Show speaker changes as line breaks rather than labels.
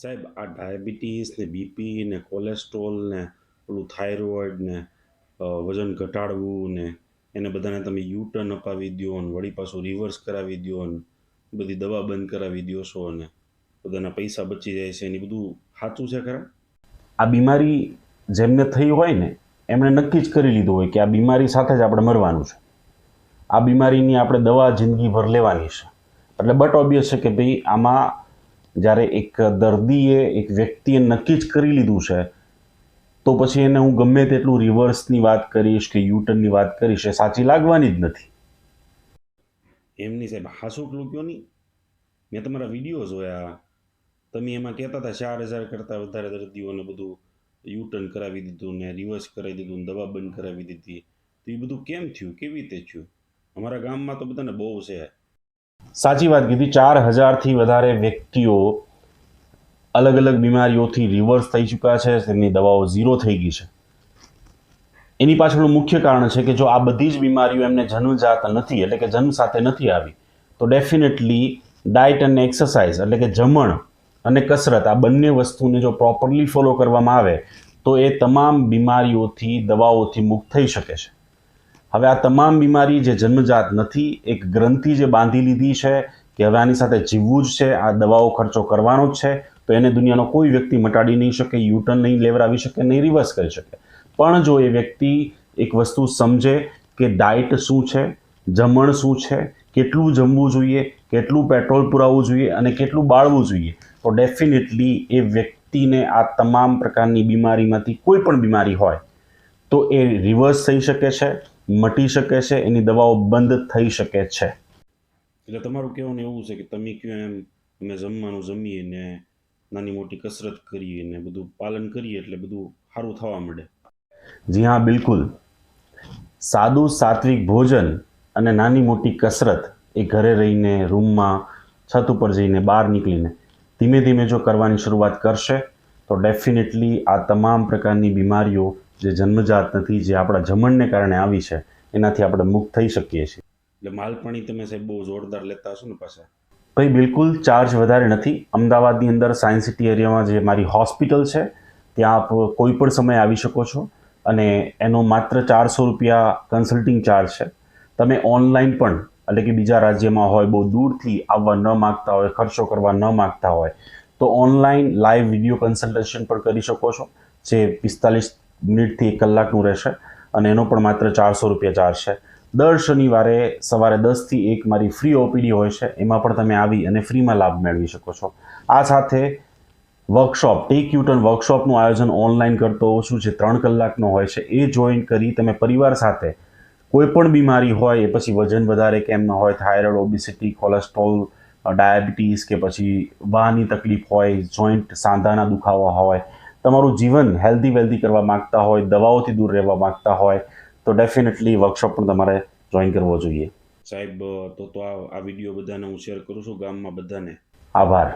સાહેબ, આ ડાયાબિટીસ ને બીપી ને કોલેસ્ટ્રોલ ને પેલું થાઇરોઇડ ને વજન ઘટાડવું ને, એને બધાને તમે યુ ટર્ન અપાવી દો ને, વળી પાછું રિવર્સ કરાવી દો ને, બધી દવા બંધ કરાવી દો છો ને, બધાના પૈસા બચી જાય છે એની બધું સાચું છે ખરા?
આ બીમારી જેમને થઈ હોય ને, એમણે નક્કી જ કરી લીધું હોય કે આ બીમારી સાથે જ આપણે મરવાનું છે. આ બીમારીની આપણે દવા જિંદગીભર લેવાની છે. એટલે બટ ઓબ્વિયસ છે કે ભાઈ આમાં જ્યારે એક દર્દીએ એક વ્યક્તિએ નક્કી જ કરી લીધું છે, તો પછી એને હું ગમે તેટલું રિવર્સની વાત કરીશ કે યુટર્નની વાત કરીશ, એ સાચી લાગવાની જ નથી.
એમની સાહેબ હાસુ નહીં? મેં તમારા વીડિયો જોયા. તમે એમાં કહેતા હતા ચાર હજાર કરતાં વધારે દર્દીઓને બધું યુટર્ન કરાવી દીધું ને રિવર્સ કરાવી દીધું ને દવા બંધ કરાવી દીધી. તો એ બધું કેમ થયું? કેવી રીતે થયું? અમારા ગામમાં તો બધાને બહુ છે.
સાચી વાત કીધી, ચાર હજારથી વધારે વ્યક્તિઓ અલગ અલગ બીમારીઓથી રિવર્સ થઈ ચૂક્યા છે, તેમની દવાઓ ઝીરો થઈ ગઈ છે. એની પાછળનું મુખ્ય કારણ છે કે જો આ બધી જ બીમારીઓ એમને જન્મજાત નથી, એટલે કે જન્મ સાથે નથી આવી, તો ડેફિનેટલી ડાયટ અને એક્સરસાઇઝ એટલે કે જમણ અને કસરત આ બંને વસ્તુને જો પ્રોપરલી ફોલો કરવામાં આવે, તો એ તમામ બીમારીઓથી, દવાઓથી મુક્ત થઈ શકે છે. હવે આ તમામ બીમારી જે જન્મજાત નથી, એક ગ્રંથિ જે બાંધી લીધી છે કે હવે આની સાથે જીવવું જ છે, આ દવાઓ ખર્ચો કરવાનો જ છે, તો એને દુનિયાનો કોઈ વ્યક્તિ મટાડી નહીં શકે, યુટર્ન નહીં, લેવડાવી શકે, નહીં રિવર્સ કરી શકે. પણ જો એ વ્યક્તિ એક વસ્તુ સમજે કે ડાયટ શું છે, જમણ શું છે, કેટલું જમવું જોઈએ, કેટલું પેટ્રોલ પુરાવવું જોઈએ અને કેટલું બાળવું જોઈએ, તો ડેફિનેટલી એ વ્યક્તિને આ તમામ પ્રકારની બીમારીમાંથી કોઈ પણ બીમારી હોય, તો એ રિવર્સ થઈ શકે છે મટી શકે છે એની દવાઓ બંધ થઈ શકે છે.
એટલે તમારું કહેવાનું એવું છે કે તમે કયો એમ અમે જમવાનું જમીએ ને નાની મોટી કસરત કરીએ ને બધું પાલન કરીએ એટલે બધું સારું થવા મળે
જી હા બિલકુલ. સાદું સાત્વિક ભોજન અને નાની મોટી કસરત એ ઘરે રહીને રૂમમાં છત ઉપર જઈને બહાર નીકળીને ધીમે ધીમે જો કરવાની શરૂઆત કરશે તો ડેફિનેટલી આ તમામ પ્રકારની બીમારીઓ જે જન્મજાત નથી જે આપણા જમણને કારણે આવી છે એનાથી આપણે મુક્ત થઈ શકીએ છીએ.
એટલે માલપણી તમે સાહેબ બહુ જોરદાર લેતા હશો ને પાછા?
ભાઈ બિલકુલ ચાર્જ વધારે નથી. અમદાવાદની અંદર સાયન્સ સિટી એરિયામાં જે મારી હોસ્પિટલ છે ત્યાં આપ કોઈ પણ સમયે આવી શકો છો. અને એનો માત્ર ચારસો રૂપિયા કન્સલ્ટિંગ ચાર્જ છે. તમે ઓનલાઈન પણ એટલે કે બીજા રાજ્યમાં હોય બહુ દૂરથી આવવા ન માગતા હોય ખર્ચો કરવા ન માગતા હોય તો ઓનલાઈન લાઈવ વીડિયો કન્સલ્ટેશન પણ કરી શકો છો જે પિસ્તાલીસ મિનિટથી એક કલાકનું રહેશે અને એનો પણ માત્ર ચારસો રૂપિયા ચાર્જ છે. દર શનિવારે સવારે દસથી એક મારી ફ્રી ઓપીડી હોય છે, એમાં પણ તમે આવી અને ફ્રીમાં લાભ મેળવી શકો છો. આ સાથે વર્કશોપ ટેક યુટર્ન વર્કશોપનું આયોજન ઓનલાઈન કરતો હોઉં છું જે ત્રણ કલાકનો હોય છે, એ જોઈન કરી તમે પરિવાર સાથે કોઈપણ બીમારી હોય, એ પછી વજન વધારે કેમ ન હોય થાઇરોઇડ ઓબિસિટી કોલેસ્ટ્રોલ ડાયાબિટીસ કે પછી વાહની તકલીફ હોય જોઈન્ટ સાંધાના દુખાવા હોય તમારું જીવન હેલ્ધી વેલ્ધી કરવા માગતા હોય દવાઓથી દૂર રહેવા માગતા હોય તો ડેફિનેટલી વર્કશોપ પણ તમારે જોઈન કરવો જોઈએ.
સાહેબ તો તો આ આ વીડિયો બધાને હું શેર કરું છું ગામમાં બધાને.
આભાર.